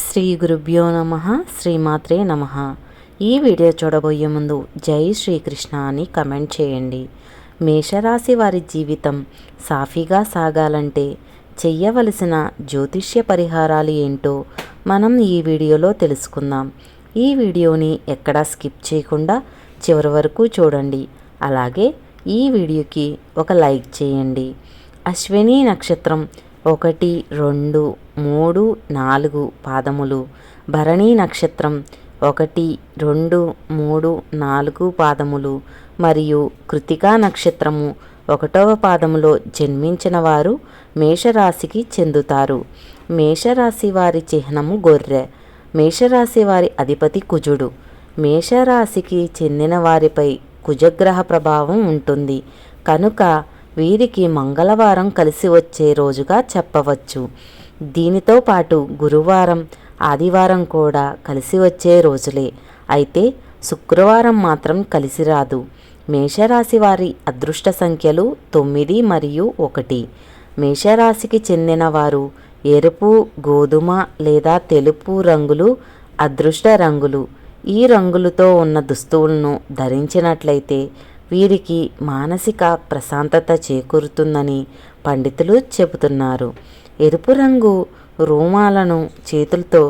శ్రీ గురుభ్యో నమ శ్రీమాత్రే నమ. ఈ వీడియో చూడబోయే ముందు జై శ్రీకృష్ణ అని కమెంట్ చేయండి. మేషరాశి వారి జీవితం సాఫీగా సాగాలంటే చెయ్యవలసిన జ్యోతిష్య పరిహారాలు ఏంటో మనం ఈ వీడియోలో తెలుసుకుందాం. ఈ వీడియోని ఎక్కడా స్కిప్ చేయకుండా చివరి వరకు చూడండి. అలాగే ఈ వీడియోకి ఒక లైక్ చేయండి. అశ్విని నక్షత్రం ఒకటి రెండు మూడు నాలుగు పాదములు. భరణీ నక్షత్రం ఒకటి రెండు మూడు నాలుగు పాదములు. మరియు కృతికా నక్షత్రము ఒకటవ పాదములో జన్మించిన వారు మేషరాశికి చెందుతారు. మేషరాశి వారి చిహ్నము గొర్రె. మేషరాశి వారి అధిపతి కుజుడు. మేషరాశికి చెందిన వారిపై కుజగ్రహ ప్రభావం ఉంటుంది. కనుక వీరికి మంగళవారం కలిసి వచ్చే రోజుగా చెప్పవచ్చు. దీనితో పాటు గురువారం ఆదివారం కూడా కలిసి వచ్చే రోజులే. అయితే శుక్రవారం మాత్రం కలిసి రాదు. మేషరాశి వారి అదృష్ట సంఖ్యలు తొమ్మిది మరియు ఒకటి. మేషరాశికి చెందిన వారు ఎరుపు గోధుమ లేదా తెలుపు రంగులు అదృష్ట రంగులు. ఈ రంగులతో ఉన్న దుస్తువులను ధరించినట్లయితే వీరికి మానసిక ప్రశాంతత చేకూరుతుందని పండితులు చెబుతున్నారు. ఎరుపు రంగు రోమాలను చేతులతో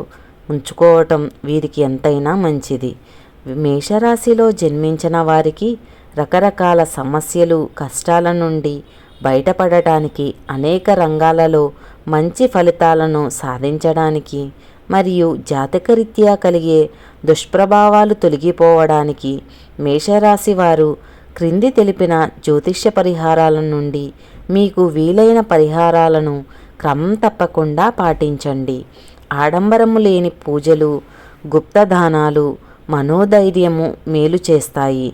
ఉంచుకోవటం వీరికి ఎంతైనా మంచిది. మేషరాశిలో జన్మించిన వారికి రకరకాల సమస్యలు కష్టాల నుండి బయటపడటానికి అనేక రంగాలలో మంచి ఫలితాలను సాధించడానికి మరియు జాతకరీత్యా కలిగే దుష్ప్రభావాలు తొలగిపోవడానికి మేషరాశి వారు క్రింది తెలిపిన జ్యోతిష్య పరిహారాల నుండి మీకు వీలైన పరిహారాలను క్రమం తప్పకుండా పాటించండి. ఆడంబరము లేని పూజలు గుప్తదానాలు మనోధైర్యము మేలు చేస్తాయి.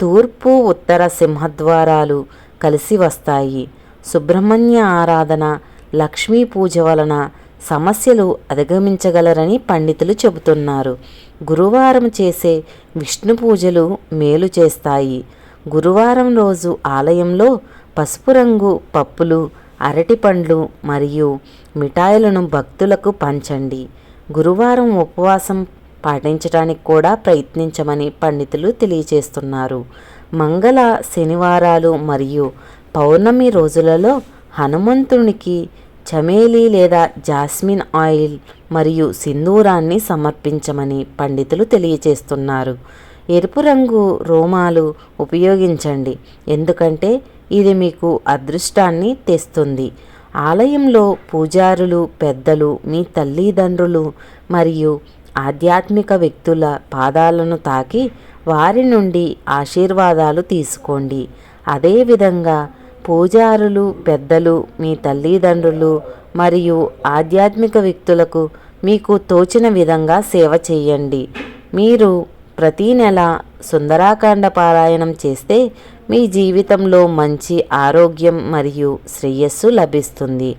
తూర్పు ఉత్తర సింహద్వారాలు కలిసి వస్తాయి. సుబ్రహ్మణ్య ఆరాధన లక్ష్మీ పూజ వలన సమస్యలు అధిగమించగలరని పండితులు చెబుతున్నారు. గురువారం చేసే విష్ణు పూజలు మేలు చేస్తాయి. గురువారం రోజు ఆలయంలో పసుపు రంగు పప్పులు అరటిపండ్లు మరియు మిఠాయిలను భక్తులకు పంచండి. గురువారం ఉపవాసం పాటించడానికి కూడా ప్రయత్నించమని పండితులు తెలియజేస్తున్నారు. మంగళ శనివారాలు మరియు పౌర్ణమి రోజులలో హనుమంతునికి చమేలి లేదా జాస్మిన్ ఆయిల్ మరియు సింధూరాన్ని సమర్పించమని పండితులు తెలియజేస్తున్నారు. ఎరుపు రంగు రోమాలు ఉపయోగించండి. ఎందుకంటే ఇది మీకు అదృష్టాన్ని తెస్తుంది. ఆలయంలో పూజారులు పెద్దలు మీ తల్లిదండ్రులు మరియు ఆధ్యాత్మిక వ్యక్తుల పాదాలను తాకి వారి నుండి ఆశీర్వాదాలు తీసుకోండి. అదేవిధంగా పూజారులు పెద్దలు మీ తల్లిదండ్రులు మరియు ఆధ్యాత్మిక వ్యక్తులకు మీకు తోచిన విధంగా సేవ చేయండి. మీరు ప్రతీ నెల సుందరాకాండ పారాయణం చేస్తే మీ జీవితంలో మంచి ఆరోగ్యం మరియు శ్రేయస్సు లభిస్తుంది.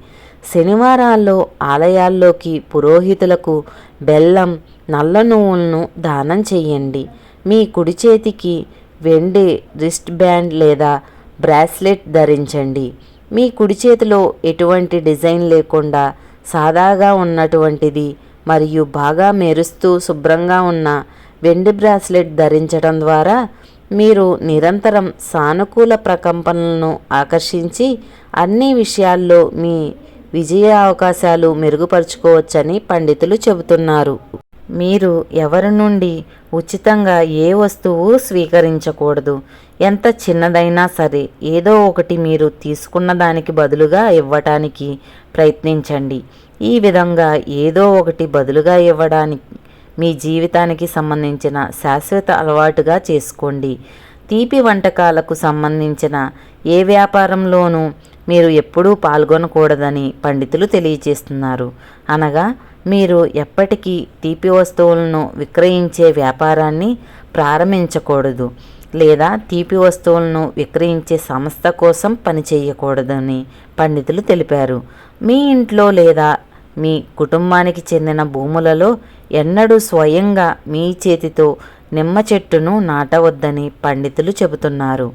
శనివారాల్లో ఆలయాల్లోకి పురోహితులకు బెల్లం నల్ల నువ్వులను దానం చేయండి. మీ కుడి చేతికి వెండి రిస్ట్ బ్యాండ్ లేదా బ్రాస్లెట్ ధరించండి. మీ కుడి చేతిలో ఎటువంటి డిజైన్ లేకుండా సాదాగా ఉన్నటువంటిది మరియు బాగా మెరుస్తూ శుభ్రంగా ఉన్న వెండి బ్రాస్లెట్ ధరించడం ద్వారా మీరు నిరంతరం సానుకూల ప్రకంపనలను ఆకర్షించి అన్ని విషయాల్లో మీ విజయ అవకాశాలు మెరుగుపరుచుకోవచ్చని పండితులు చెబుతున్నారు. మీరు ఎవరి నుండి ఉచితంగా ఏ వస్తువు స్వీకరించకూడదు ఎంత చిన్నదైనా సరే ఏదో ఒకటి మీరు తీసుకున్న దానికి బదులుగా ఇవ్వటానికి ప్రయత్నించండి. ఈ విధంగా ఏదో ఒకటి బదులుగా ఇవ్వడానికి మీ జీవితానికి సంబంధించిన శాశ్వత అలవాటుగా చేసుకోండి. తీపి వంటకాలకు సంబంధించిన ఏ వ్యాపారంలోనూ మీరు ఎప్పుడూ పాల్గొనకూడదని పండితులు తెలియజేస్తున్నారు. అనగా మీరు ఎప్పటికీ తీపి వస్తువులను విక్రయించే వ్యాపారాన్ని ప్రారంభించకూడదు లేదా తీపి వస్తువులను విక్రయించే సంస్థ కోసం పనిచేయకూడదని పండితులు తెలిపారు. మీ ఇంట్లో లేదా మీ కుటుంబానికి చెందిన భూములలో ఎన్నడూ స్వయంగా మీ చేతితో నిమ్మ చెట్టును నాటవద్దని పండితులు చెబుతున్నారు.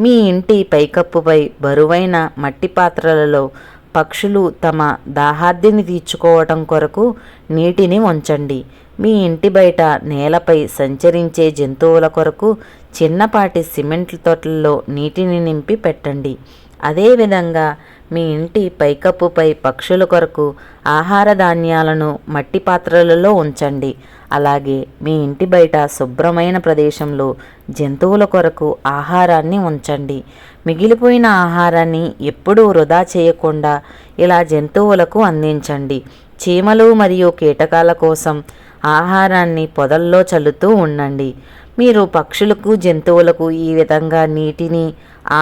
మీ ఇంటి పైకప్పుపై బరువైన మట్టి పాత్రలలో పక్షులు తమ దాహార్దిని తీర్చుకోవటం కొరకు నీటిని ఉంచండి మీ ఇంటి బయట నేలపై సంచరించే జంతువుల కొరకు చిన్నపాటి సిమెంట్ తొట్లలో నీటిని నింపి పెట్టండి. అదేవిధంగా మీ ఇంటి పైకప్పుపై పక్షుల కొరకు ఆహార ధాన్యాలను మట్టి పాత్రలలో ఉంచండి. అలాగే మీ ఇంటి బయట శుభ్రమైన ప్రదేశంలో జంతువుల కొరకు ఆహారాన్ని ఉంచండి. మిగిలిపోయిన ఆహారాన్ని ఎప్పుడూ వృధా చేయకుండా ఇలా జంతువులకు అందించండి. చీమలు మరియు కీటకాల కోసం ఆహారాన్ని పొదల్లో చల్లుతూ ఉండండి. మీరు పక్షులకు జంతువులకు ఈ విధంగా నీటిని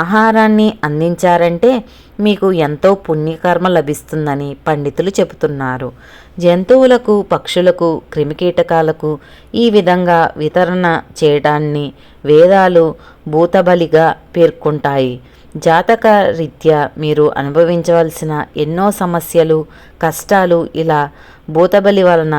ఆహారాన్ని అందించారంటే మీకు ఎంతో పుణ్యకర్మ లభిస్తుందని పండితులు చెబుతున్నారు. జంతువులకు పక్షులకు క్రిమికీటకాలకు ఈ విధంగా వితరణ చేయడాన్ని వేదాలు భూతబలిగా పేర్కొంటాయి. జాతక రీత్యా మీరు అనుభవించవలసిన ఎన్నో సమస్యలు కష్టాలు ఇలా భూతబలి వలన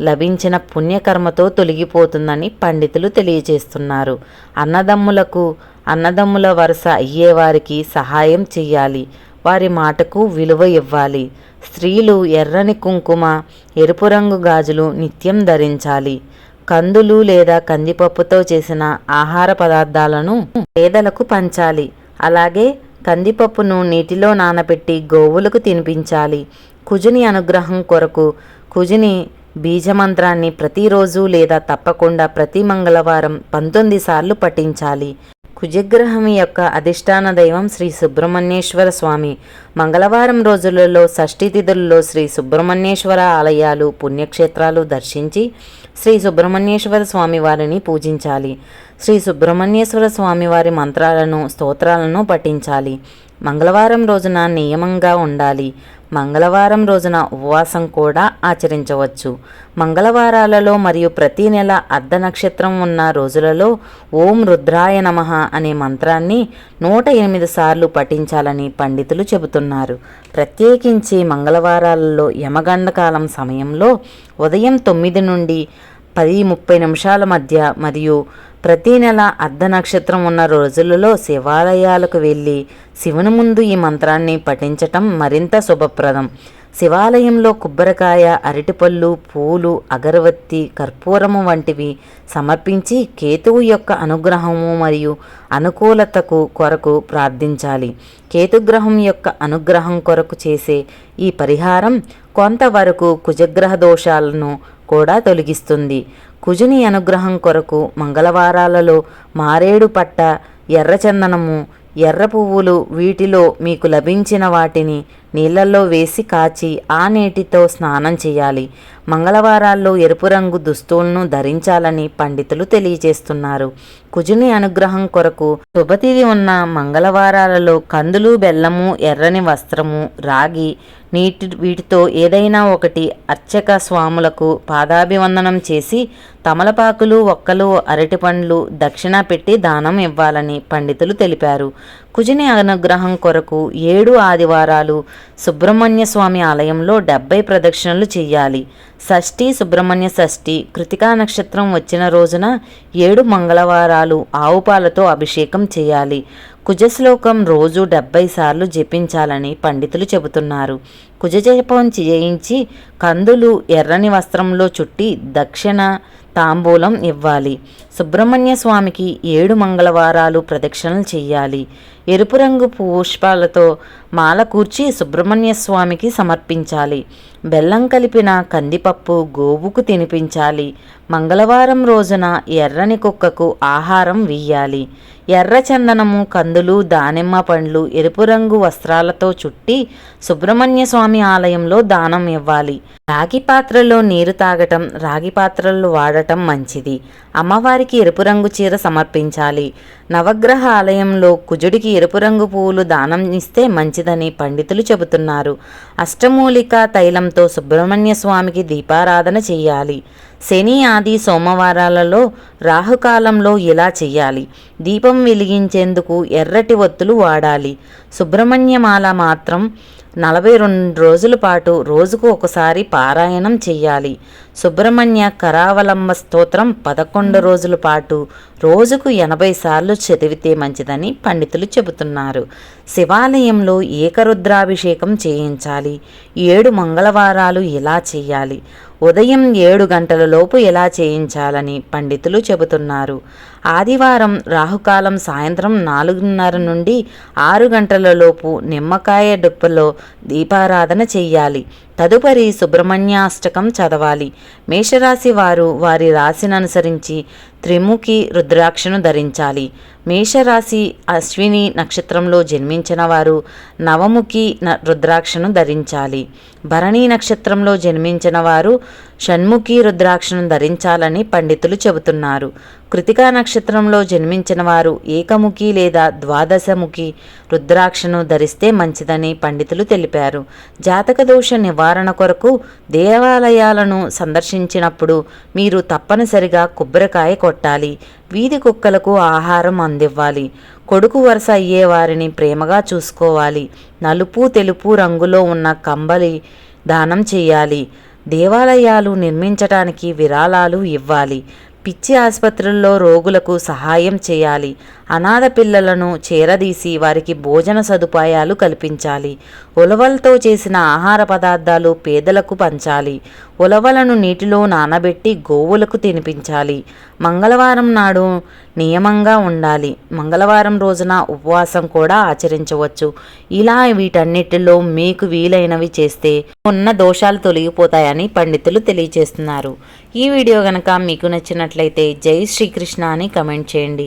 లభించిన పుణ్యకర్మతో తొలగిపోతుందని పండితులు తెలియజేస్తున్నారు. అన్నదమ్ములకు అన్నదమ్ముల వరుస అయ్యేవారికి సహాయం చెయ్యాలి. వారి మాటకు విలువ ఇవ్వాలి. స్త్రీలు ఎర్రని కుంకుమ ఎరుపు రంగు గాజులు నిత్యం ధరించాలి. కందులు లేదా కందిపప్పుతో చేసిన ఆహార పదార్థాలను పేదలకు పంచాలి. అలాగే కందిపప్పును నీటిలో నానబెట్టి గోవులకు తినిపించాలి. కుజుని అనుగ్రహం కొరకు కుజుని బీజమంత్రాన్ని ప్రతిరోజు లేదా తప్పకుండా ప్రతి మంగళవారం పంతొమ్మిది సార్లు పఠించాలి. కుజగ్రహం యొక్క అధిష్టాన దైవం శ్రీ సుబ్రహ్మణ్యేశ్వర స్వామి. మంగళవారం రోజులలో షష్ఠి తిథులలో శ్రీ సుబ్రహ్మణ్యేశ్వర ఆలయాలు పుణ్యక్షేత్రాలు దర్శించి శ్రీ సుబ్రహ్మణ్యేశ్వర స్వామి వారిని పూజించాలి. శ్రీ సుబ్రహ్మణ్యేశ్వర స్వామి వారి మంత్రాలను స్తోత్రాలను పఠించాలి. మంగళవారం రోజున నియమంగా ఉండాలి. మంగళవారం రోజున ఉపవాసం కూడా ఆచరించవచ్చు. మంగళవారాలలో మరియు ప్రతి నెల అర్ధ నక్షత్రం ఉన్న రోజులలో ఓం రుద్రాయ నమ అనే మంత్రాన్ని నూట ఎనిమిది సార్లు పఠించాలని పండితులు చెబుతున్నారు. ప్రత్యేకించి మంగళవారాలలో యమగండ కాలం సమయంలో ఉదయం తొమ్మిది నుండి పది ముప్పై నిమిషాల మధ్య మరియు ప్రతి నెల అర్ధ నక్షత్రం ఉన్న రోజులలో శివాలయాలకు వెళ్ళి శివుని ముందు ఈ మంత్రాన్ని పఠించటం మరింత శుభప్రదం. శివాలయంలో కొబ్బరికాయ అరటిపళ్ళు పూలు అగరవత్తి కర్పూరము వంటివి సమర్పించి కేతువు యొక్క అనుగ్రహము మరియు అనుకూలతకు కొరకు ప్రార్థించాలి. కేతుగ్రహం యొక్క అనుగ్రహం కొరకు చేసే ఈ పరిహారం కొంతవరకు కుజగ్రహ దోషాలను కూడా తొలగిస్తుంది. కుజుని అనుగ్రహం కొరకు మంగళవారాలలో మారేడు పట్ట ఎర్రచందనము ఎర్ర పువ్వులు వీటిలో మీకు లభించిన వాటిని నీళ్ళల్లో వేసి కాచి ఆ నీటితో స్నానం చేయాలి. మంగళవారాల్లో ఎరుపు రంగు దుస్తులను ధరించాలని పండితులు తెలియజేస్తున్నారు. కుజుని అనుగ్రహం కొరకు శుభతిథి ఉన్న మంగళవారాలలో కందులు బెల్లము ఎర్రని వస్త్రము రాగి నీటి వీటితో ఏదైనా ఒకటి అర్చక స్వాములకు పాదాభివందనం చేసి తమలపాకులు ఒక్కలు అరటిపండ్లు దక్షిణ పెట్టి దానం ఇవ్వాలని పండితులు తెలిపారు. కుజుని అనుగ్రహం కొరకు ఏడు ఆదివారాలు సుబ్రహ్మణ్య స్వామి ఆలయంలో డెబ్బై ప్రదక్షిణలు చేయాలి షష్ఠి సుబ్రహ్మణ్య షష్ఠి కృతికా నక్షత్రం వచ్చిన రోజున ఏడు మంగళవారాలు ఆవుపాలతో అభిషేకం చేయాలి. కుజశ్లోకం రోజు డెబ్బై సార్లు జపించాలని పండితులు చెబుతున్నారు. కుజజపం చేయించి కందులు ఎర్రని వస్త్రంలో చుట్టి దక్షిణ తాంబూలం ఇవ్వాలి. సుబ్రహ్మణ్య స్వామికి ఏడు మంగళవారాలు ప్రదక్షిణలు చెయ్యాలి. ఎరుపు రంగు పుష్పాలతో మాల కూర్చి సుబ్రహ్మణ్య స్వామికి సమర్పించాలి. బెల్లం కలిపిన కందిపప్పు గోవుకు తినిపించాలి. మంగళవారం రోజున ఎర్రని కుక్కకు ఆహారం వెయ్యాలి. ఎర్ర చందనము కందులు దానిమ్మ పండ్లు ఎరుపు రంగు వస్త్రాలతో చుట్టి సుబ్రహ్మణ్య స్వామి ఆలయంలో దానం ఇవ్వాలి. రాగి పాత్రలో నీరు తాగటం రాగి పాత్రలు వాడటం మంచిది. అమ్మవారి అమ్మవారికి ఎరుపు రంగు చీర సమర్పించాలి. నవగ్రహ ఆలయంలో కుజుడికి ఎరుపు రంగు పువ్వులు దానం ఇస్తే మంచిదని పండితులు చెబుతున్నారు. అష్టమూలిక తైలంతో సుబ్రహ్మణ్య స్వామికి దీపారాధన చేయాలి. శని ఆది సోమవారాలలో రాహుకాలంలో ఇలా చెయ్యాలి దీపం వెలిగించేందుకు ఎర్రటి ఒత్తులు వాడాలి. సుబ్రహ్మణ్యమాల మాత్రం నలభై రెండు రోజుల పాటు రోజుకు ఒకసారి పారాయణం చెయ్యాలి సుబ్రహ్మణ్య కరావలంబ స్తోత్రం పదకొండు రోజుల పాటు రోజుకు ఎనభై సార్లు చదివితే మంచిదని పండితులు చెబుతున్నారు. శివాలయంలో ఏకరుద్రాభిషేకం చేయించాలి. ఏడు మంగళవారాలు ఇలా చేయాలి? ఉదయం ఏడు గంటల లోపు ఎలా చేయించాలని పండితులు చెబుతున్నారు. ఆదివారం రాహుకాలం సాయంత్రం నాలుగున్నర నుండి ఆరు గంటల లోపు నిమ్మకాయ డొప్పలో దీపారాధన చెయ్యాలి తదుపరి సుబ్రహ్మణ్యాష్టకం చదవాలి. మేషరాశి వారు వారి రాశిని అనుసరించి త్రిముఖి రుద్రాక్షను ధరించాలి. మేషరాశి అశ్విని నక్షత్రంలో జన్మించిన వారు నవముఖి న- రుద్రాక్షను ధరించాలి. భరణి నక్షత్రంలో జన్మించిన వారు షణ్ముఖి రుద్రాక్షను ధరించాలని పండితులు చెబుతున్నారు. కృతికా నక్షత్రంలో జన్మించిన వారు ఏకముఖి లేదా ద్వాదశముఖి రుద్రాక్షను ధరిస్తే మంచిదని పండితులు తెలిపారు. జాతక దోష నివారణ కొరకు దేవాలయాలను సందర్శించినప్పుడు మీరు తప్పనిసరిగా కొబ్బరికాయ కొట్టాలి. కొట్టాలి. వీధి కుక్కలకు ఆహారం అందివ్వాలి. కొడుకు వరుస అయ్యే వారిని ప్రేమగా చూసుకోవాలి. నలుపు తెలుపు రంగులో ఉన్న కంబలి దానం చేయాలి. దేవాలయాలు నిర్మించటానికి విరాళాలు ఇవ్వాలి. పిచ్చి ఆసుపత్రుల్లో రోగులకు సహాయం చేయాలి. అనాథ పిల్లలను చేరదీసి వారికి భోజన సదుపాయాలు కల్పించాలి. ఉలవలతో చేసిన ఆహార పదార్థాలు పేదలకు పంచాలి. ఉలవలను నీటిలో నానబెట్టి గోవులకు తినిపించాలి. మంగళవారం నాడు నియమంగా ఉండాలి. మంగళవారం రోజున ఉపవాసం కూడా ఆచరించవచ్చు. ఇలా వీటన్నిటిలో మీకు వీలైనవి చేస్తే ఉన్న దోషాలు తొలగిపోతాయని పండితులు తెలియజేస్తున్నారు. ఈ వీడియో గనక మీకు నచ్చినట్లయితే జై శ్రీకృష్ణ అని కమెంట్ చేయండి.